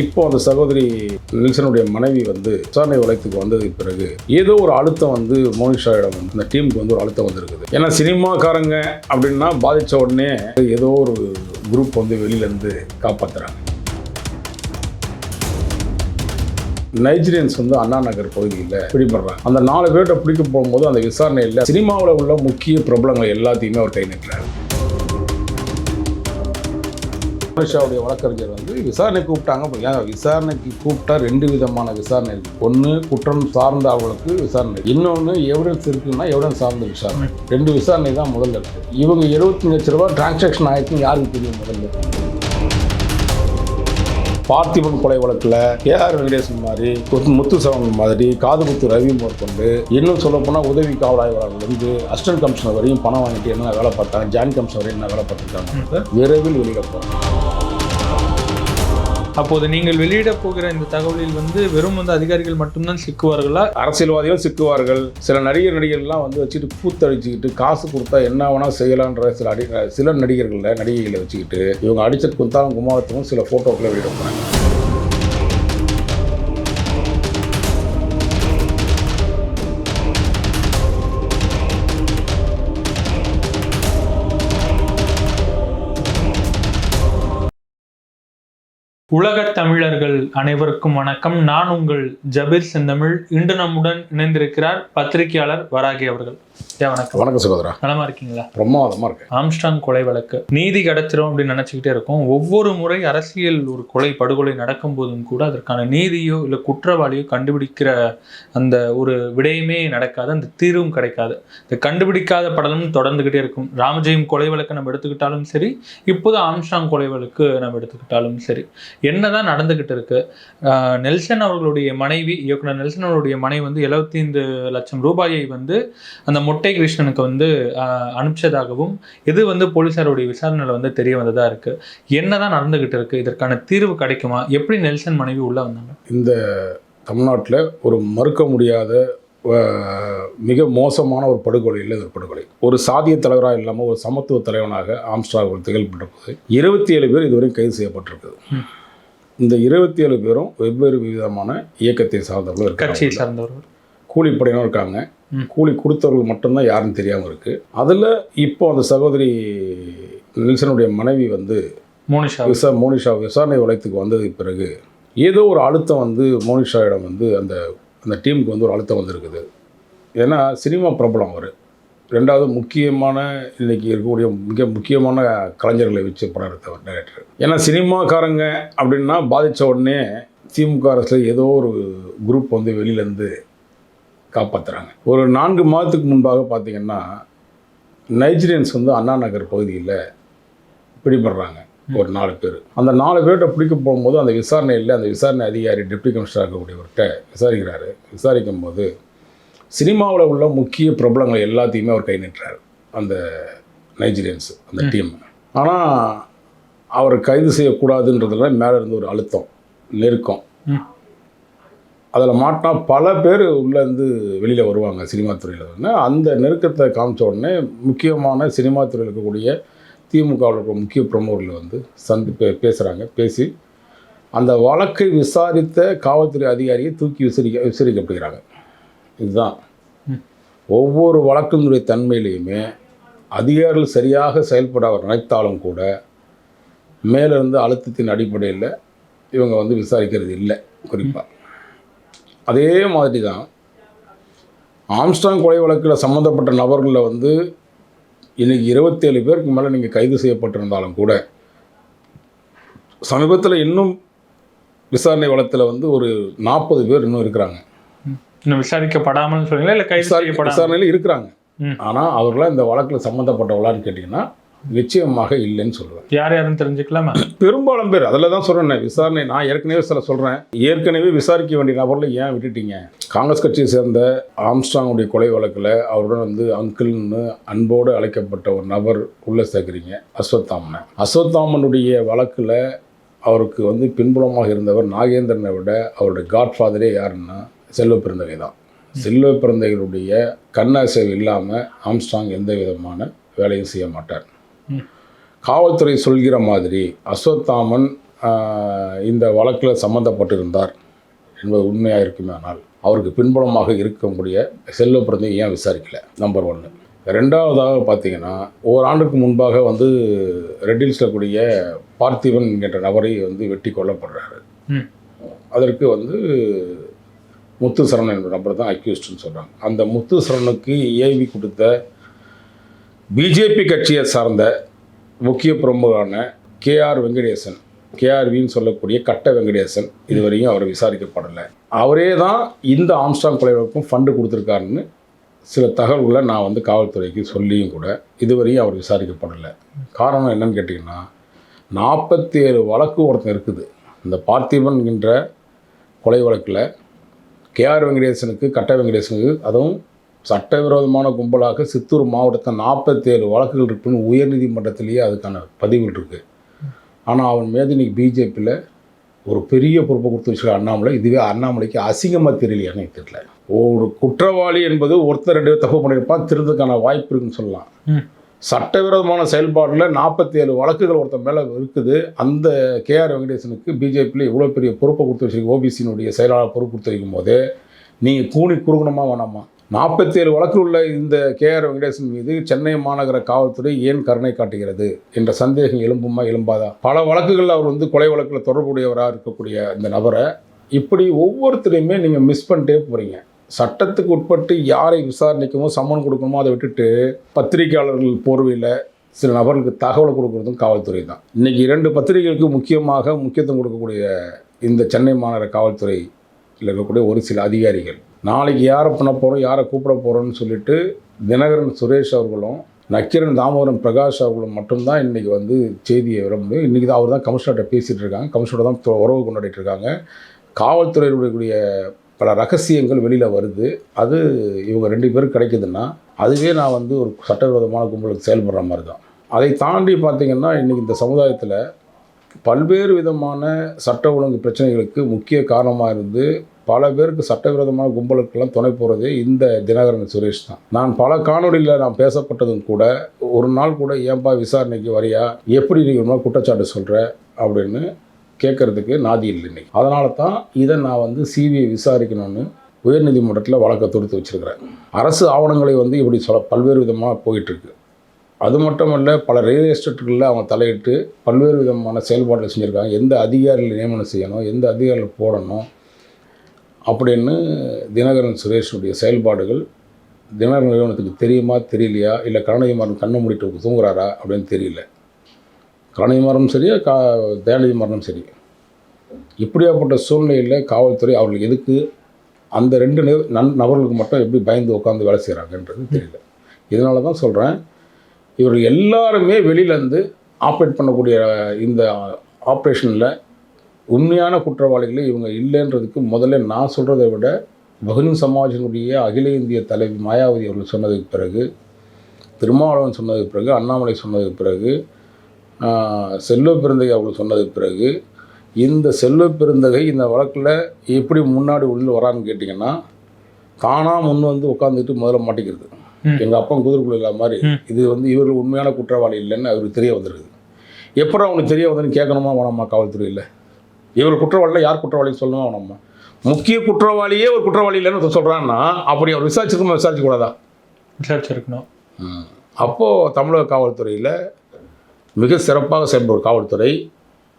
இப்போ அந்த சகோதரி நில்சனுடைய மனைவி வந்து விசாரணை வலயத்துக்கு வந்ததுக்கு பிறகு ஏதோ ஒரு அழுத்தம் வந்து மோனிஷாவிடம் வந்து இந்த டீமுக்கு வந்து ஒரு அழுத்தம் வந்திருக்குது. ஏன்னா சினிமாக்காரங்க அப்படின்னா பாதித்த உடனே ஏதோ ஒரு குரூப் வந்து வெளியிலேருந்து காப்பாற்றுறாங்க நைஜீரியன்ஸ் வந்து அண்ணா நகர் பகுதியில் பிடிபடுறாங்க. அந்த நாலு பேர்கிட்ட பிடிக்க போகும்போது அந்த விசாரணையில் சினிமாவில் உள்ள முக்கிய பிரபலங்கள் எல்லாத்தையுமே அவர் கை நிற்கிறார் மோனிஷாவுடைய வழக்கறிஞர் வந்து விசாரணை கூப்பிட்டாங்க. ஏன் விசாரணைக்கு கூப்பிட்டா ரெண்டு விதமான விசாரணை இருக்கு. ஒன்று குற்றம் சார்ந்த அவர்களுக்கு விசாரணை. இன்னொன்று எவிடன்ஸ் இருக்குன்னா எவிடன்ஸ் சார்ந்த விசாரணை. ரெண்டு விசாரணை தான் முதல்ல இருக்கு. இவங்க இருபத்தஞ்சு லட்ச ரூபாய் டிரான்சாக்ஷன் ஆயிருக்குன்னு யாருக்கு தெரியும் முதல்ல? பார்த்திபன் கொலை வழக்கில் ஏஆர் வெங்கடேசன் மாதிரி முத்து- முத்துசவன் மாதிரி காதுகுத்து ரவி முதற்கொண்டு இன்னும் சொல்ல போனால் உதவி காவல் வந்து அசிஸ்டன்ட் கமிஷனர் வரையும் பணம் வாங்கிட்டு என்ன வேலை பார்த்தாங்க ஜாயின்ட் கமிஷனர் வரையும் என்ன வேலை பார்த்துருக்காங்க. விரைவில் வெளியிட போகிறாங்க அப்போது நீங்கள் வெளியிட போகிற இந்த தகவலில் வந்து வெறும் வந்து அதிகாரிகள் மட்டும்தான் சிக்குவார்களா? அரசியல்வாதிகள் சிக்குவார்கள். சில நடிகர் நடிகர்கள்லாம் வந்து வச்சுட்டு கூத்தடிச்சுக்கிட்டு காசு கொடுத்தா என்ன வேணா செய்யலான்ற சில அடி சில நடிகர்களில் நடிகைகளை வச்சுக்கிட்டு இவங்க அடிச்ச குந்தாலும் குமாரத்துக்கும் சில ஃபோட்டோக்களை வெளியிட போகிறாங்க உலகத் தமிழர்கள் அனைவருக்கும் வணக்கம். நான் உங்கள் ஜபீர் செந்தமிழ். இன்று நம்முடன் இணைந்திருக்கிறார் பத்திரிகையாளர் வராகி அவர்கள். வணக்கம். வணக்கம் சகோதரா. நலமா இருக்கீங்களா? பிரமாதமாக இருக்கு. ஆம்ஸ்டாங் கொலை வழக்கு. நீதி கிடைச்சிரும் அப்படின்னு நினைச்சுக்கிட்டே இருக்கோம். ஒவ்வொரு முறை அரசியல் ஒரு கொலை படுகொலை நடக்கும் போதும் கூட அதற்கான நீதியோ இல்லை குற்றவாளியோ கண்டுபிடிக்கிற அந்த ஒரு விடயமே நடக்காது. அந்த தீர்வும் கிடைக்காது. இந்த கண்டுபிடிக்காத படலும் தொடர்ந்துகிட்டே இருக்கும். ராமஜெயம் கொலை வழக்கை நம்ம எடுத்துக்கிட்டாலும் சரி இப்போது ஆம்ஸ்டாங் கொலை வழக்கு நம்ம எடுத்துக்கிட்டாலும் சரி. என்னதான் நடந்துகிட்டு இருக்கு? ஆஹ் நெல்சன் அவர்களுடைய மனைவி இயக்குனர் நெல்சன் அவர்களுடைய மனைவி வந்து 75 லட்சம் ரூபாயை வந்து அந்த மொட்டை கிருஷ்ணனுக்கு வந்து அனுப்பிச்சதாகவும் இது வந்து போலீசாருடைய விசாரணையில் வந்து தெரிய வந்ததா இருக்கு. என்னதான் நடந்துகிட்டு இருக்கு இதற்கான தீர்வு கிடைக்குமா? எப்படி நெல்சன் மனைவி உள்ள வந்தாங்க? இந்த தமிழ்நாட்டில் ஒரு மறுக்க முடியாத மிக மோசமான ஒரு படுகொலையில் இது படுகொலை. ஒரு சாதிய தலைவராக இல்லாமல் ஒரு சமத்துவ தலைவனாக ஆம்ஸ்ட்ராங் ஒரு திகழ்பட்டிருப்பது இருபத்தி ஏழு பேர் இதுவரை கைது செய்யப்பட்டிருக்குது. இந்த இருபத்தி ஏழு பேரும் வெவ்வேறு விதமான இயக்கத்தை சார்ந்தவர்களும் கட்சியை சார்ந்தவர்கள். கூலிப்படையினரும் இருக்காங்க. கூலி கொடுத்தவர்கள் மட்டும்தான் யாருன்னு தெரியாமல் இருக்குது அதில் இப்போ அந்த சகோதரி நெல்சனுடைய மனைவி வந்து மோனிஷா. விசா மோனிஷா விசாரணை வளையத்துக்கு வந்ததுக்கு பிறகு ஏதோ ஒரு அழுத்தம் வந்து மோனிஷாவிடம் வந்து அந்த அந்த டீமுக்கு வந்து ஒரு அழுத்தம் வந்திருக்குது. ஏன்னா சினிமா பிரபலம் அவர். ரெண்டாவது முக்கியமான இன்னைக்கு இருக்கக்கூடிய மிக முக்கியமான கலைஞர்களை வச்சு படம் எடுத்தவர் டைரக்டர் ஏன்னா சினிமாக்காரங்க அப்படின்னா பாதித்த உடனே திமுக அரசில் ஏதோ ஒரு குரூப் வந்து வெளியிலேருந்து காப்பாற்றுறாங்க ஒரு நான்கு மாதத்துக்கு முன்பாக பார்த்தீங்கன்னா நைஜீரியன்ஸ் வந்து அண்ணா நகர் பகுதியில் பிடிபடுறாங்க. ஒரு நாலு பேர். அந்த நாலு பேர்கிட்ட பிடிக்க போகும்போது அந்த விசாரணையில் அந்த விசாரணை அதிகாரி டெப்டி கமிஷனர் இருக்கக்கூடியவர்கிட்ட விசாரிக்கிறாரு. விசாரிக்கும் போது சினிமாவில் உள்ள முக்கிய பிரபலங்கள் எல்லாத்தையுமே அவர் கை நிட்டுறாரு. அந்த நைஜீரியன்ஸ் அந்த டீம். ஆனால் அவர் கைது செய்யக்கூடாதுன்றதுல மேலே இருந்து ஒரு அழுத்தம் நெருக்கம். அதில் மாட்டினா பல பேர் உள்ளேருந்து வெளியில் வருவாங்க சினிமா துறையில் வந்து அந்த நெருக்கத்தை காமிச்ச உடனே முக்கியமான சினிமா துறையில் இருக்கக்கூடிய திமுகவில் இருக்கிற முக்கிய பிரமுகர்கள் வந்து சந்தி பே பேசுகிறாங்க பேசி அந்த வழக்கை விசாரித்த காவல்துறை அதிகாரியை தூக்கி விசாரிக்க விசாரிக்கப்படுகிறாங்க இதுதான். ஒவ்வொரு வழக்கினுடைய தன்மையிலையுமே அதிகாரிகள் சரியாக செயல்பட அவர் நினைத்தாலும் கூட மேலிருந்து அழுத்தத்தின் அடிப்படையில் இவங்க வந்து விசாரிக்கிறது இல்லை குறிப்பாக அதே மாதிரி தான் ஆம்ஸ்டாங் கொலை வழக்கில் சம்மந்தப்பட்ட நபர்களில் வந்து இன்னைக்கு இருபத்தேழு பேருக்கு மேலே நீங்கள் கைது செய்யப்பட்டிருந்தாலும் கூட சமீபத்தில் இன்னும் விசாரணை வளத்தில் வந்து ஒரு நாற்பது பேர் இன்னும் இருக்கிறாங்க. இன்னும் விசாரிக்கப்படாமல் சொல்றீங்களா இல்லை கைது விசாரணையில் இருக்கிறாங்க. ஆனால் அவர்களாம் இந்த வழக்கில் சம்மந்தப்பட்டவங்களான்னு கேட்டிங்கன்னா நிச்சயமாக இல்லைன்னு சொல்லுவேன். யார் யாருன்னு தெரிஞ்சுக்கலாமா? பெரும்பாலும் பேர் அதில் தான் சொல்கிறேன் விசாரணை நான் ஏற்கனவே சில சொல்கிறேன் ஏற்கனவே விசாரிக்க வேண்டிய நபர்களை ஏன் விட்டுட்டீங்க? காங்கிரஸ் கட்சியை சேர்ந்த ஆம்ஸ்டாங்குடைய கொலை வழக்கில் அவருடன் வந்து அங்கிள்னு அன்போடு அழைக்கப்பட்ட ஒரு நபர் உள்ளே சேர்க்குறீங்க அஸ்வத்தாமனை. அஸ்வத்தாமனுடைய வழக்கில் அவருக்கு வந்து பின்புலமாக இருந்தவர் நாகேந்திரனை விட அவருடைய காட்ஃபாதரே யாருன்னா செல்வ பிறந்தகை தான். செல்வ பிறந்தகைகளுடைய கண்ணாசைவு இல்லாமல் ஆம்ஸ்டாங் எந்த விதமான வேலையும் செய்ய மாட்டார். காவல்துறை சொல்கிற மாதிரி அஸ்வத்தாமன் இந்த வழக்கில் சம்மந்தப்பட்டிருந்தார் என்பது உண்மையாக இருக்குமே ஆனால் அவருக்கு பின்புலமாக இருக்கக்கூடிய செல்வப்பிரந்தை ஏன் விசாரிக்கல? நம்பர் ஒன்று ரெண்டாவதாக பார்த்தீங்கன்னா ஓராண்டுக்கு முன்பாக வந்து ரெட்டில்ஸில் கூடிய பார்த்திபன் என்கின்ற நபரை வந்து வெட்டி கொல்லப்படுறாரு. அதற்கு வந்து முத்து சரணன் என்ற நபர் தான் அக்யூஸ்ட்னு சொல்கிறாங்க அந்த முத்து சரணுக்கு ஏவி கொடுத்த பிஜேபி கட்சியை சார்ந்த முக்கிய பிரமுகரான கேஆர் வெங்கடேசன் கேஆர்வின்னு சொல்லக்கூடிய கட்ட வெங்கடேசன் இதுவரையும் அவர் விசாரிக்கப்படலை. அவரே தான் இந்த ஆம்ஸ்டாங் கொலைவழக்கும் ஃபண்டு கொடுத்துருக்காருன்னு சில தகவல்களை நான் வந்து காவல்துறைக்கு சொல்லியும் கூட இதுவரையும் அவர் விசாரிக்கப்படலை. காரணம் என்னன்னு கேட்டிங்கன்னா நாற்பத்தி ஏழு வழக்கு ஒருத்தன் இருக்குது. இந்த பார்த்திபன் என்ற கொலை வழக்கில் கேஆர் வெங்கடேசனுக்கு கட்ட வெங்கடேசனுக்கு அதுவும் சட்டவிரோதமான கும்பலாக சித்தூர் மாவட்டத்தில் நாற்பத்தேழு வழக்குகள் இருக்குன்னு உயர்நீதிமன்றத்திலேயே அதுக்கான பதிவுகள் இருக்குது ஆனால் அவன் மீது இன்னைக்கு பிஜேபியில் ஒரு பெரிய பொறுப்பை கொடுத்து வச்சுருக்க அண்ணாமலை. இதுவே அண்ணாமலைக்கு அசிங்கமாக தெரியலையான்னு எனக்கு தெரியல. ஒரு குற்றவாளி என்பது ஒருத்தர் ரெண்டு பேர் தப்பு பண்ணியிருப்பான் திருந்ததுக்கான வாய்ப்பு இருக்குன்னு சொல்லலாம். சட்டவிரோதமான செயல்பாடில் நாற்பத்தி ஏழு வழக்குகள் ஒருத்தன் மேலே இருக்குது. அந்த கேஆர் வெங்கடேசனுக்கு பிஜேபியில் இவ்வளோ பெரிய பொறுப்பை கொடுத்து வச்சிருக்க ஓபிசியினுடைய செயலாளர் பொறுப்பு கொடுத்து வைக்கும் போது நீங்கள் கூணி குறுகணுமா வேணாமா? நாற்பத்தி ஏழு உள்ள இந்த கேஆர் வெங்கடேசன் மீது சென்னை மாநகர காவல்துறை ஏன் கருணை காட்டுகிறது என்ற சந்தேகம் எழும்புமா எழும்பாதா? பல வழக்குகளில் அவர் வந்து கொலை வழக்கில் தொடர்புடையவராக இருக்கக்கூடிய இந்த நபரை இப்படி ஒவ்வொருத்தரையுமே நீங்கள் மிஸ் பண்ணிட்டே போகிறீங்க சட்டத்துக்கு உட்பட்டு யாரை விசாரணைக்குமோ சம்மன் கொடுக்கணுமோ அதை விட்டுட்டு பத்திரிகையாளர்கள் போர்வையில் சில நபர்களுக்கு தகவல் கொடுக்குறதும் காவல்துறை தான். இன்றைக்கி இரண்டு பத்திரிகைகளுக்கு முக்கியமாக முக்கியத்துவம் கொடுக்கக்கூடிய இந்த சென்னை மாநகர காவல்துறையில் இருக்கக்கூடிய ஒரு சில அதிகாரிகள் நாளைக்கு யாரை பண்ண போகிறோம் யாரை கூப்பிட போகிறோம்னு சொல்லிட்டு தினகரன் சுரேஷ் அவர்களும் நக்கீரன் தாமோதரன் பிரகாஷ் அவர்களும் மட்டும்தான் இன்றைக்கி வந்து செய்தியை வர முடியும். இன்றைக்கி தான் அவர் தான் கமிஷனர்கிட்ட பேசிகிட்டு இருக்காங்க. கமிஷனர் தான் உறவு கொண்டாடிட்டு இருக்காங்க. காவல்துறையினுடைய பல ரகசியங்கள் வெளியில் வருது. அது இவங்க ரெண்டு பேரும் கிடைக்குதுன்னா அதுவே நான் வந்து ஒரு சட்டவிரோதமான கும்பலுக்கு செயல்படுற மாதிரி தான். அதை தாண்டி பார்த்திங்கன்னா இன்றைக்கி இந்த சமுதாயத்தில் பல்வேறு விதமான சட்ட ஒழுங்கு பிரச்சனைகளுக்கு முக்கிய காரணமாக இருந்து பல பேருக்கு சட்டவிரோதமான கும்பலுக்கெல்லாம் துணை போகிறதே இந்த தினகரன் சுரேஷ் தான். நான் பல காணொலியில் நான் பேசப்பட்டதும் கூட ஒரு நாள் கூட ஏன்பா விசாரணைக்கு வரியா? எப்படி நீ ஒரு மாதிரி குற்றச்சாட்டு சொல்கிற அப்படின்னு கேட்கறதுக்கு நாதி இல்லை இன்னைக்கு. அதனால தான் இதை நான் வந்து சிபிஐ விசாரிக்கணும்னு உயர்நீதிமன்றத்தில் வழக்கை தொடுத்து வச்சுருக்கிறேன். அரசு ஆவணங்களை வந்து இப்படி சொல்ல பல்வேறு விதமாக போயிட்டுருக்கு அது மட்டுமல்ல பல ரியல் எஸ்டேட்டுகளில் அவங்க தலையிட்டு பல்வேறு விதமான செயல்பாடுகள் செஞ்சுருக்காங்க. எந்த அதிகாரிகள் நியமனம் செய்யணும் எந்த அதிகாரிகள் போடணும் அப்படின்னு தினகரன் சுரேஷனுடைய செயல்பாடுகள் தினகரன் நிறுவனத்துக்கு தெரியுமா தெரியலையா? இல்லை கருணகிமாரன் கண்ணை மூடிட்டு தூங்குறாரா அப்படின்னு தெரியல. கருணகிமாரனும் சரி கா தயாநிதிமாறனும் சரி. இப்படியாப்பட்ட சூழ்நிலையில் காவல்துறை அவர்கள் எதுக்கு அந்த ரெண்டு நன் நபர்களுக்கு மட்டும் எப்படி பயந்து உட்காந்து வேலை செய்கிறாங்கன்றது தெரியல. இதனால தான் சொல்கிறேன் இவர்கள் எல்லாருமே வெளியிலேருந்து ஆப்ரேட் பண்ணக்கூடிய இந்த ஆப்ரேஷனில் உண்மையான குற்றவாளிகளை இவங்க இல்லைன்றதுக்கு முதல்ல நான் சொல்கிறத விட பகுஜன் சமாஜினுடைய அகில இந்திய தலைவி மாயாவதி அவர்கள் சொன்னதுக்கு பிறகு திருமாவளவன் சொன்னதுக்கு பிறகு அண்ணாமலை சொன்னதுக்கு பிறகு செல்வ பெருந்தகை அவர்கள் சொன்னதுக்கு பிறகு இந்த செல்வ பெருந்தகை இந்த வழக்கில் எப்படி முன்னாடி உள்ளே வரான்னு கேட்டிங்கன்னா தானாக முன் வந்து உட்காந்துட்டு முதல்ல மாட்டிக்கிறது. எங்கள் அப்பா குதிரைக்குள்ள இல்லாத மாதிரி. இது வந்து இவர்கள் உண்மையான குற்றவாளி இல்லைன்னு அவருக்கு தெரிய வந்திருக்குது. எப்பறம் அவனுக்கு தெரிய வந்ததுன்னு கேட்கணுமா வேணாமா காவல்துறையில் இவர் குற்றவாளியில் யார் குற்றவாளின்னு சொல்லணுமா வேணாமா. முக்கிய குற்றவாளியே ஒரு குற்றவாளி இல்லைன்னு சொல்கிறான்னா அப்படி அவர் விசாரிச்சிருக்கோமா விசாரிக்கக்கூடாதா விசாரிச்சிருக்கணும். அப்போது தமிழக காவல்துறையில் மிக சிறப்பாக செயல்படும் காவல்துறை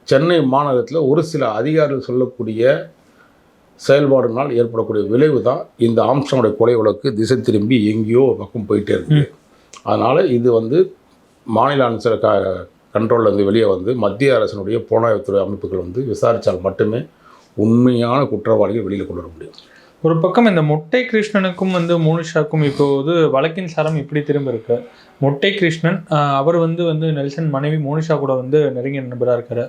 சென்னை மாநகரத்தில் ஒரு சில அதிகாரிகள் சொல்லக்கூடிய செயல்பாடுனால் ஏற்படக்கூடிய விளைவு தான் இந்த ஆம்ஸ்டாங்குடைய கொலை வழக்கு திசை திரும்பி எங்கேயோ ஒரு பக்கம் போயிட்டே இருக்குது அதனால் இது வந்து மாநில அரசு க கண்ட்ரோலில் இருந்து வெளியே வந்து மத்திய அரசினுடைய புலனாய்வுத்துறை அமைப்புகள் வந்து விசாரித்தால் மட்டுமே உண்மையான குற்றவாளிகள் வெளியில் கொண்டு வர முடியும். ஒரு பக்கம் இந்த மொட்டை கிருஷ்ணனுக்கும் வந்து மோனிஷாக்கும் இப்போது வழக்கின் சரம் இப்படி திரும்ப இருக்கு மொட்டை கிருஷ்ணன் அவர் வந்து வந்து நெல்சன் மனைவி மோனிஷா கூட வந்து நெருங்கிய நண்பராக இருக்காரு.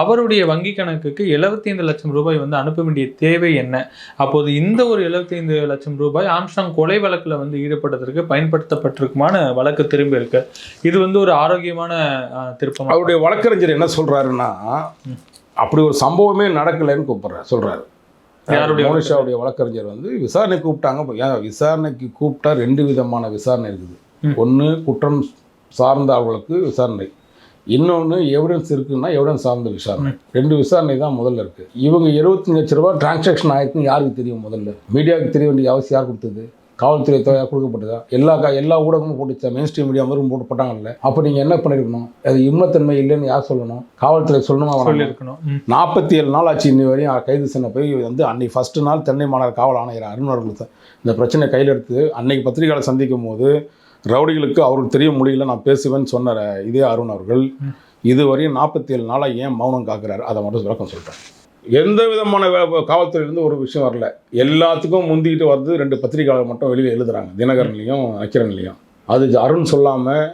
அவருடைய வங்கி கணக்குக்கு 75 லட்சம் ரூபாய் வந்து அனுப்ப வேண்டிய தேவை என்ன? அப்போது இந்த ஒரு 75 லட்சம் ரூபாய் ஆம்ஸ்டாங் கொலை வழக்கில் வந்து ஈடுபட்டதற்கு பயன்படுத்தப்பட்டிருக்குமான வழக்கு திரும்பி இருக்கு இது வந்து ஒரு ஆரோக்கியமான திருப்பமா அவருடைய வழக்கறிஞர் என்ன சொல்கிறாருன்னா அப்படி ஒரு சம்பவமே நடக்கலைன்னு கூப்பிட்றாரு சொல்கிறாரு மோனிஷாவுடைய வழக்கறிஞர் வந்து விசாரணை கூப்பிட்டாங்க. விசாரணைக்கு கூப்பிட்டா ரெண்டு விதமான விசாரணை இருக்குது. ஒன்று குற்றம் சார்ந்த அவர்களுக்கு விசாரணை. இன்னொன்று எவிடன்ஸ் இருக்குன்னா எவிடன்ஸ் சார்ந்த விசாரணை. ரெண்டு விசாரணை தான் முதல்ல இருக்குது இவங்க இருபத்தஞ்சு லட்ச ரூபா டிரான்சாக்ஷன் ஆயிருக்குன்னு யாருக்கு தெரியும் முதல்ல? மீடியாவுக்கு தெரிய வேண்டிய அவசியம் யார் கொடுத்தது? காவல்துறை தொகையாக கொடுக்கப்பட்டதா? எல்லா எல்லா ஊடகமும் போட்டுச்சா? மெயின் ஸ்ட்ரீம் மீடியா மாதிரி போட்டு போட்டாங்கல்ல. அப்போ நீங்கள் என்ன பண்ணியிருக்கணும் அது இம்மத்தன்மை இல்லைன்னு யார் சொல்லணும்? காவல்துறை சொல்லணுமா? சொல்லியிருக்கணும். நாற்பத்தி ஏழு நாள் ஆச்சு இன்னி வரையும் கைது செய்ய போய் வந்து அன்னைக்கு ஃபஸ்ட்டு நாள் தென்னை மாநகர காவல் ஆணையர் அருண் அவர்கள் தான் இந்த பிரச்சனை கையில் எடுத்து அன்னைக்கு பத்திரிகையாளர் சந்திக்கும் போது ரவுடிகளுக்கு அவருக்கு தெரிய முடியல நான் பேசுவேன்னு சொன்ன இதே அருண் அவர்கள். இதுவரையும் நாற்பத்தி ஏழு நாளாக ஏன் மௌனம் காக்குறாரு? அதை மட்டும் விளக்கம் சொல்லிட்டேன் எந்த விதமான காவல்துறையிலேருந்து ஒரு விஷயம் வரல. எல்லாத்துக்கும் முந்திக்கிட்டு வர்றது ரெண்டு பத்திரிகையாளர் மட்டும் வெளியில் எழுதுகிறாங்க தினகரன்லையும் அக்கிரன்லையும். அது அருண் சொல்லாமல்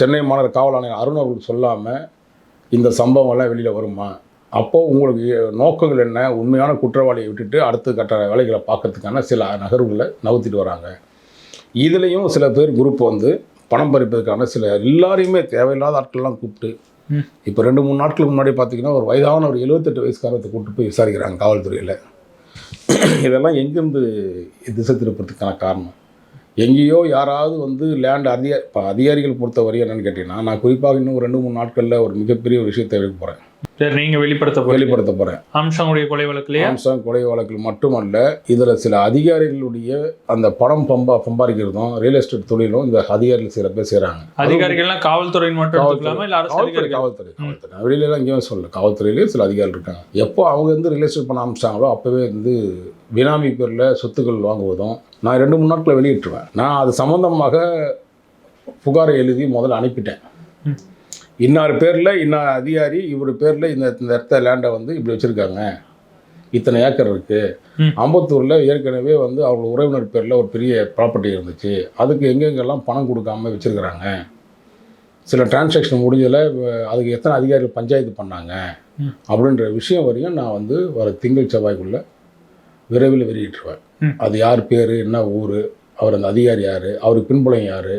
சென்னை மாநகர காவல் ஆணையர் அருண் அவர்கள் சொல்லாமல் இந்த சம்பவம் எல்லாம் வெளியில் வருமா? அப்போது உங்களுக்கு நோக்கங்கள் என்ன? உண்மையான குற்றவாளியை விட்டுட்டு அடுத்த கட்ட வேலைகளை பார்க்கறதுக்கான சில நகர்வுகளை நகர்த்திட்டு வராங்க. இதுலேயும் சில பேர் குரூப் வந்து பணம் பறிப்பதற்கான சில எல்லாரையுமே தேவையில்லாத ஆட்கள்லாம் கூப்பிட்டு இப்போ ரெண்டு மூணு நாட்களுக்கு முன்னாடி பார்த்தீங்கன்னா ஒரு வயதான ஒரு எழுபத்தெட்டு வயசுக்காரத்தை கூப்பிட்டு போய் விசாரிக்கிறாங்க காவல்துறையில். இதெல்லாம் எங்கேருந்து திசை திருப்பறதுக்கான காரணம்? எங்கேயோ யாராவது வந்து லேண்ட் அதிகா இப்போ அதிகாரிகள் பொறுத்த வரையும் என்னென்னு கேட்டிங்கன்னா நான் குறிப்பாக இன்னும் ரெண்டு மூணு நாட்களில் ஒரு மிகப்பெரிய ஒரு விஷயத்தை எடுக்க போகிறேன் சரி நீங்க வெளிப்படுத்த வெளிப்படுத்த போகிறேன் அம்சங்களுடைய கொலை வழக்குலயே அம்சம் கொலை வழக்கில் மட்டுமல்ல இதில் சில அதிகாரிகளுடைய அந்த பணம் பம்பா சம்பாதிக்கிறதும் ரியல் எஸ்டேட் தொழிலும் இந்த அதிகாரிகள் சில பேர் செய்கிறாங்க அதிகாரிகள்லாம் காவல்துறையின் மட்டும் எடுத்துக்கலாமா? இல்ல அரசு காவல்துறை காவல்துறை காவல்துறை. நான் வெளியிலலாம் எங்கேயும் சொல்லல. காவல்துறையிலே சில அதிகாரிகள் இருக்காங்க. எப்போ அவங்க வந்து ரியல் எஸ்டேட் பண்ண ஆரம்பிச்சாங்களோ அப்போவே வந்து பினாமி பேரில் சொத்துக்கள் வாங்குவதும் நான் ரெண்டு மூணு நாட்களில் வெளியிட்டுருவேன். நான் அது சம்மந்தமாக புகாரை எழுதி முதல்ல அனுப்பிட்டேன். இன்னார் பேரில் இன்னார் அதிகாரி இவர் பேரில் இந்த இந்த இடத்த லேண்டை வந்து இப்படி வச்சுருக்காங்க இத்தனை ஏக்கர் இருக்குது. அம்பத்தூரில் ஏற்கனவே வந்து அவங்க உறவினர் பேரில் ஒரு பெரிய ப்ராப்பர்ட்டி இருந்துச்சு அதுக்கு எங்கெங்கெல்லாம் பணம் கொடுக்காம வச்சுருக்குறாங்க சில டிரான்சாக்ஷன் முடிஞ்சதில் அதுக்கு எத்தனை அதிகாரிகள் பஞ்சாயத்து பண்ணாங்க. அப்படின்ற விஷயம் வரையும் நான் வந்து வர திங்கள் செவ்வாய்க்குள்ளே விரைவில் வெளியிட்டுருவேன். அது யார் பேர் என்ன ஊர் அவர் அந்த அதிகாரி யார் அவருக்கு பின்புலம் யார்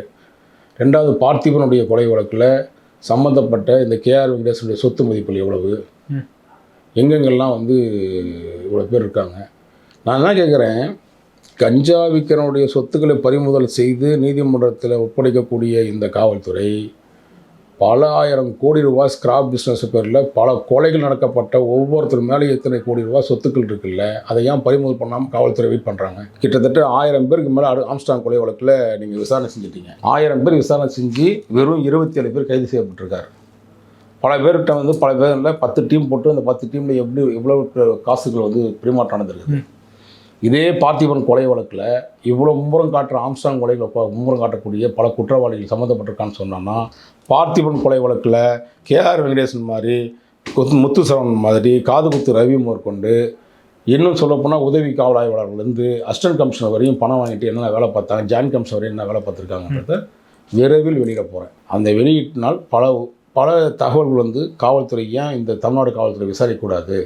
ரெண்டாவது பார்த்திபனுடைய கொலை வழக்கில் சம்மந்தப்பட்ட இந்த கேஆர் வெங்கடேசனுடைய சொத்து மதிப்புகள் எவ்வளவு. எங்கெங்கெல்லாம் வந்து இவ்வளோ பேர் இருக்காங்க நான் என்ன கேட்குறேன் கஞ்சா விற்கிறனுடைய சொத்துக்களை பறிமுதல் செய்து நீதிமன்றத்தில் ஒப்படைக்கக்கூடிய இந்த காவல்துறை பல ஆயிரம் கோடி ரூபாய் ஸ்கிராப் பிஸ்னஸ் பேரில் பல கொலைகள் நடக்கப்பட்ட ஒவ்வொருத்தர் மேலே எத்தனை கோடி ரூபாய் சொத்துக்கள் இருக்குல்ல அதை ஏன் பறிமுதல் பண்ணாமல் காவல்துறை வெயிட் பண்ணுறாங்க கிட்டத்தட்ட ஆயிரம் பேருக்கு மேலே ஆம்ஸ்டாங் கொலை வழக்கில் நீங்கள் விசாரணை செஞ்சிட்டீங்க. ஆயிரம் பேர் விசாரணை செஞ்சு வெறும் இருபத்தி ஏழு பேர் கைது செய்யப்பட்டிருக்காரு. பல பேர்கிட்ட வந்து பல பேரில் பத்து டீம் போட்டு அந்த பத்து டீமில் எப்படி எவ்வளோ காசுகள் வந்து பரிமாற்றம் நடந்திருக்குது இதே பார்த்திபன் கொலை வழக்கில் இவ்வளோ மும்புறம் காட்டுற ஆம்ஸ்டாங் கொலைகளை மும்புறம் காட்டக்கூடிய பல குற்றவாளிகள் சம்மந்தப்பட்டிருக்கான்னு சொன்னோன்னா பார்த்திபன் கொலை வழக்கில் கேஆர் வெங்கடேசன் மாதிரி குத்து- முத்துசரவணன் மாதிரி காது குத்து ரவி முதற்கொண்டு இன்னும் சொல்லப்போனால் உதவி காவல் ஆய்வாளர்லேருந்து அசிஸ்டன்ட் கமிஷனர் வரையும் பணம் வாங்கிட்டு என்னென்ன வேலை பார்த்தாங்க ஜாயின்ட் கமிஷனர் வரையும் என்ன வேலை பார்த்துருக்காங்கன்றத விரைவில் வெளியிட போகிறேன் அந்த வெளியீட்டினால் பல பல தகவல்கள் வந்து காவல்துறை ஏன் இந்த தமிழ்நாடு காவல்துறை விசாரிக்கக்கூடாது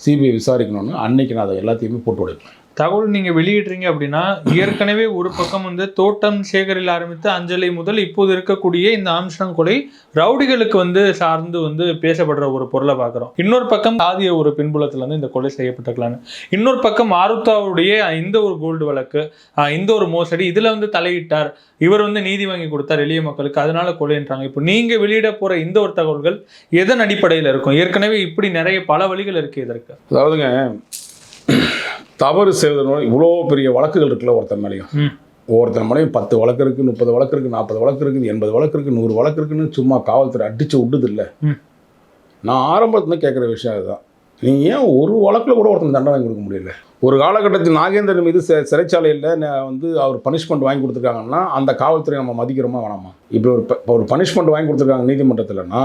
சிபிஐ விசாரிக்கணும்னு அன்னைக்கு நான் அதை எல்லாத்தையுமே போட்டு உடைப்பேன். தகவல் நீங்க வெளியிடுறீங்க அப்படின்னா ஏற்கனவே ஒரு பக்கம் வந்து தோட்டம் சேகரில் ஆரம்பித்து அஞ்சலை முதல் இப்போது இருக்கக்கூடிய இந்த ஆம்ஸ்டாங் கொலை ரவுடிகளுக்கு வந்து சார்ந்து வந்து பேசப்படுற ஒரு பொருளை பார்க்குறோம். இன்னொரு பக்கம் சாதிய ஒரு பின்புலத்துல வந்து இந்த கொலை செய்யப்பட்டிருக்கலான்னு. இன்னொரு பக்கம் ஆருத்தாவுடைய இந்த ஒரு கோல்டு வழக்கு இந்த ஒரு மோசடி இதுல வந்து தலையிட்டார். இவர் வந்து நீதி வாங்கி கொடுத்தார் எளிய மக்களுக்கு அதனால கொலைன்றாங்க. இப்போ நீங்க வெளியிட போற இந்த ஒரு தகவல்கள் எதன் அடிப்படையில் இருக்கும்? ஏற்கனவே இப்படி நிறைய பல வழிகள் இருக்கு இதற்கு. அதாவதுங்க தவறு செய்வதனால இவ்வளோ பெரிய வழக்குகள் இருக்குல்ல ஒருத்தன் மேலேயும். ம். ஒவ்வொருத்தன் மேலேயும் பத்து வழக்கு இருக்குது முப்பது வழக்கு இருக்குது நாற்பது வழக்கு இருக்குது எண்பது வழக்கு இருக்குது நூறு வழக்கு இருக்குன்னு சும்மா காவல்துறை அடித்து விட்டுது இல்லை. நான் ஆரம்பத்துல கேட்குற விஷயம் அதுதான். நீ ஏன் ஒரு வழக்கில் கூட ஒருத்தன் தண்டனை வாங்கி கொடுக்க முடியல? ஒரு காலகட்டத்தில் நாகேந்திரன் மீது சிறைச்சாலையில் நான் வந்து அவர் பனிஷ்மெண்ட் வாங்கி கொடுத்துருக்காங்கன்னா அந்த காவல்துறை நம்ம மதிக்கிறோமா வேணாமா? இப்போ ஒரு ஒரு பனிஷ்மெண்ட் வாங்கி கொடுத்துருக்காங்க நீதிமன்றத்தில்னா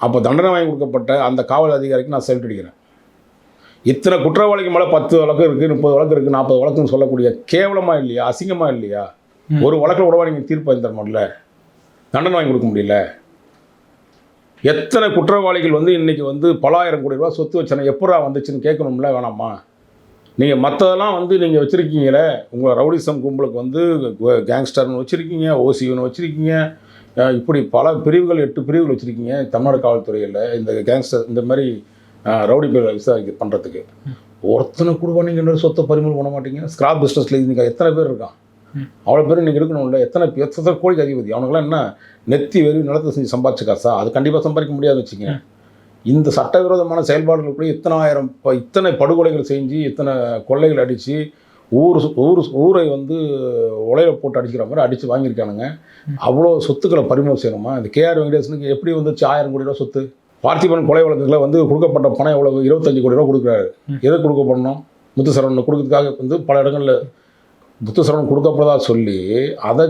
அப்போ தண்டனை வாங்கி கொடுக்கப்பட்ட அந்த காவல் அதிகாரிக்கு நான் செல்ட் அடிக்கிறேன். இத்தனை குற்றவாளிக்கு மேலே பத்து வழக்கு இருக்குது முப்பது வழக்கு இருக்குது நாற்பது வழக்குன்னு சொல்லக்கூடிய கேவலமாக இல்லையா அசிங்கமாக இல்லையா. ஒரு வழக்கில் கூடவா நீங்கள் தீர்ப்பு வாங்கி தர முடியல. தண்டனை வாங்கி கொடுக்க முடியல. எத்தனை குற்றவாளிகள் வந்து இன்னைக்கு வந்து பலாயிரம் கோடி ரூபா சொத்து வச்சன எப்படா வந்துச்சுன்னு கேட்கணும்ல வேணாமா? நீங்கள் மற்றதெல்லாம் வந்து நீங்கள் வச்சுருக்கீங்களே உங்கள் ரவுடிசம் கும்பலுக்கு வந்து கேங்ஸ்டர்னு வச்சுருக்கீங்க ஓசின்னு வச்சுருக்கீங்க இப்படி பல பிரிவுகள் எட்டு பிரிவுகள் வச்சுருக்கீங்க தமிழ்நாடு காவல்துறையில் இந்த கேங்ஸ்டர் இந்த மாதிரி ரவுடி பேர் விசாரிக்க பண்ணுறதுக்கு ஒருத்தனை கூட நீங்கள் சொத்தை பறிமுதல் பண்ண மாட்டீங்க. ஸ்கிராப் பிஸ்னஸில் இன்னைக்கு எத்தனை பேர் இருக்கான்? அவ்வளோ பேர் நீங்கள் இருக்கணும்ல எத்தனை எத்தனை கோடிக்கு அதிபதி? அவனுங்களாம் என்ன? நெத்தி வெறி நிலத்தை செஞ்சு சம்பாதிச்ச காசா? அது கண்டிப்பாக சம்பாதிக்க முடியாதுன்னு வச்சுங்க இந்த சட்டவிரோதமான செயல்பாடுகள் கூட இத்தனை ஆயிரம் ப- இத்தனை படுகொலைகள் செஞ்சு இத்தனை கொள்ளைகள் அடித்து ஊர் சு- ஊர் ஊரை வந்து உலையில போட்டு அடிக்கிற மாதிரி அடித்து வாங்கியிருக்கானுங்க. அவ்வளோ சொத்துக்களை பறிமுதல் செய்யணுமா? இந்த கேஆர் வெங்கடேசனுக்கு எப்படி வந்துச்சு? ஆயிரம் கோடி ரூபா சொத்து? பார்த்திபன் கொலை வழக்குல வந்து கொடுக்கப்பட்ட பணம் எவ்வளவு? இருபத்தஞ்சு கோடி ரூபா கொடுக்குறாரு. எதை கொடுக்க பண்ணணும் முத்துசரவணன் கொடுக்கறதுக்காக வந்து பல இடங்களில் முத்துசரவணன் கொடுக்கப்படுறதா சொல்லி அதை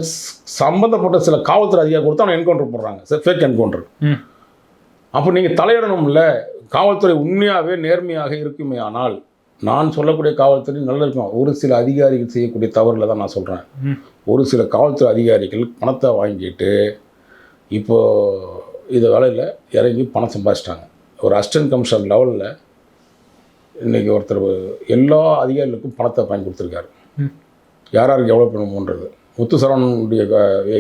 சம்பந்தப்பட்ட சில காவல்துறை அதிகாரி கொடுத்து அவனை என்கவுண்டர் போடுறாங்க. Fake encounter. அப்போ நீங்கள் தலையிடணும்ல. காவல்துறை உண்மையாகவே நேர்மையாக இருக்குமே ஆனால் நான் சொல்லக்கூடிய காவல்துறை நல்லா இருக்கும். ஒரு சில அதிகாரிகள் செய்யக்கூடிய தவறுல தான் நான் சொல்கிறேன். ஒரு ஒரு சில காவல்துறை அதிகாரிகள் பணத்தை வாங்கிட்டு இப்போ இது வேலையில் இறங்கி பணம் சம்பாதிச்சிட்டாங்க. ஒரு அசிஸ்டன்ட் கமிஷனர் லெவலில் இன்றைக்கி ஒருத்தர் எல்லா அதிகாரிகளுக்கும் பணத்தை வாங்கி கொடுத்துருக்காரு. யார் யாருக்கு எவ்வளோ பணம்ன்றது முத்துசரவனுடைய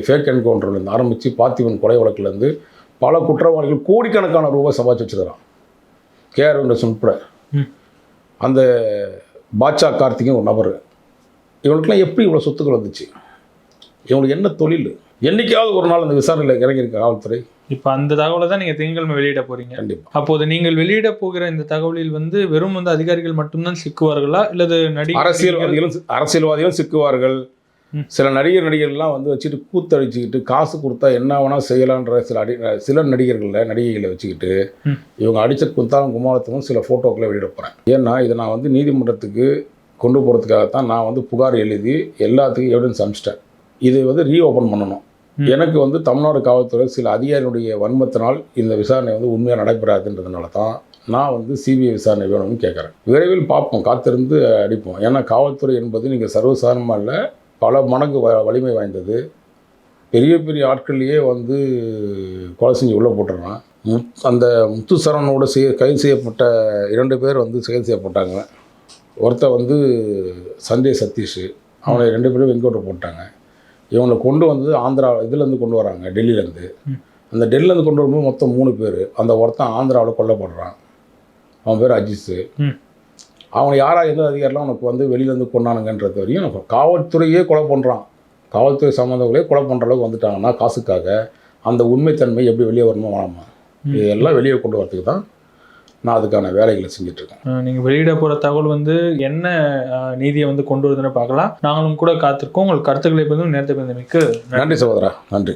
ஃபேக் என்கவுண்டர்லேருந்து ஆரம்பித்து பார்த்திபன் கொலை வழக்குலேருந்து பல குற்றவாளிகள் கோடிக்கணக்கான ரூபாய் சம்பாதிச்சு வச்சுக்கிறான் கேஆர் வெங்கடேசன் உட்பட. அந்த பாட்சா கார்த்திகன் ஒரு நபர். இவனுக்கெல்லாம் எப்படி இவ்வளோ சொத்துக்கள் வந்துச்சு? இவங்களுக்கு என்ன தொழில்? என்னைக்காவது ஒரு நாள் அந்த விசாரணையில் இறங்கியிருக்க காவல்துறை. இப்போ அந்த தகவலை தான் நீங்க திங்கட்கிழமை வெளியிட போறீங்க. கண்டிப்பாக அப்போது நீங்கள் வெளியிட போகிற இந்த தகவலில் வந்து வெறும் வந்து அதிகாரிகள் மட்டும்தான் சிக்குவார்களா? இல்லது நடிகர் அரசியல்வாதிகளும் அரசியல்வாதிகளும் சிக்குவார்கள். சில நடிகர் நடிகர்கள்லாம் வந்து வச்சுட்டு கூத்தடிச்சுக்கிட்டு காசு கொடுத்தா என்ன வேணால் செய்யலான்ற சில அடி சில நடிகர்களில் நடிகைகளை வச்சுக்கிட்டு. இவங்க அடித்த குத்தாலும் குமாரத்துக்கும் சில ஃபோட்டோக்களை வெளியிட போகிறேன் ஏன்னா இதை நான் வந்து நீதிமன்றத்துக்கு கொண்டு போகிறதுக்காகத்தான் நான் வந்து புகார் எழுதி எல்லாத்துக்கும் எவிடன்ஸ் அனுப்பிச்சிட்டேன். இதை வந்து ரீஓப்பன் பண்ணணும். எனக்கு வந்து தமிழ்நாடு காவல்துறை சில அதிகாரிகளுடைய வன்மத்தினால் இந்த விசாரணை வந்து உண்மையாக நடைபெறாதுன்றதுனால தான் நான் வந்து சிபிஐ விசாரணை வேணும்னு கேட்குறேன். விரைவில் பார்ப்போம் காத்திருந்து அடிப்போம். ஏன்னா காவல்துறை என்பது நீங்கள் சர்வசாதாரணமாக இல்லை பல மடங்கு வ வலிமை வாய்ந்தது. பெரிய பெரிய ஆட்கள்லேயே வந்து கொலை செஞ்சு உள்ளே போட்டுறான். முத் அந்த முத்துசரவனோட செய்ய கைது செய்யப்பட்ட இரண்டு பேர் வந்து கைது செய்யப்பட்டாங்க. ஒருத்தன் வந்து சஞ்சய் சதீஷ் அவனை ரெண்டு பேரும் வெங்கோட்டை போட்டாங்க. இவங்களை கொண்டு வந்து ஆந்திரா இதுலேருந்து கொண்டு வராங்க டெல்லியிலேருந்து. அந்த டெல்லியிலேருந்து கொண்டு வரும்போது மொத்தம் மூணு பேர் அந்த ஒருத்தன் ஆந்திராவில் கொல்லப்படுறான் அவன் பேர் அஜித்து. அவனை யாரா எந்த அதிகாரிலாம் உனக்கு வந்து வெளியிலேருந்து கொண்டானுங்கன்றது வரையும் காவல்துறையே கொலை பண்ணுறான் காவல்துறை சம்மந்தங்களே கொலை பண்ணுற அளவுக்கு வந்துட்டாங்கன்னா காசுக்காக அந்த உண்மைத்தன்மை எப்படி வெளியே வரணுமோ வேணாமா. இதெல்லாம் வெளியே கொண்டு வரதுக்கு தான் நான் அதுக்கான வேலைகளை செஞ்சுட்ருக்கேன். அஹ் நீங்க வெளியிட போற தகவல் வந்து என்ன நீதியை வந்து கொண்டு வருதுன்னு பார்க்கலாம். நாங்களும் கூட காத்திருக்கோம். உங்கள் கருத்துக்களை பற்றி நேரத்தை மிக்க நன்றி சகோதரா. நன்றி.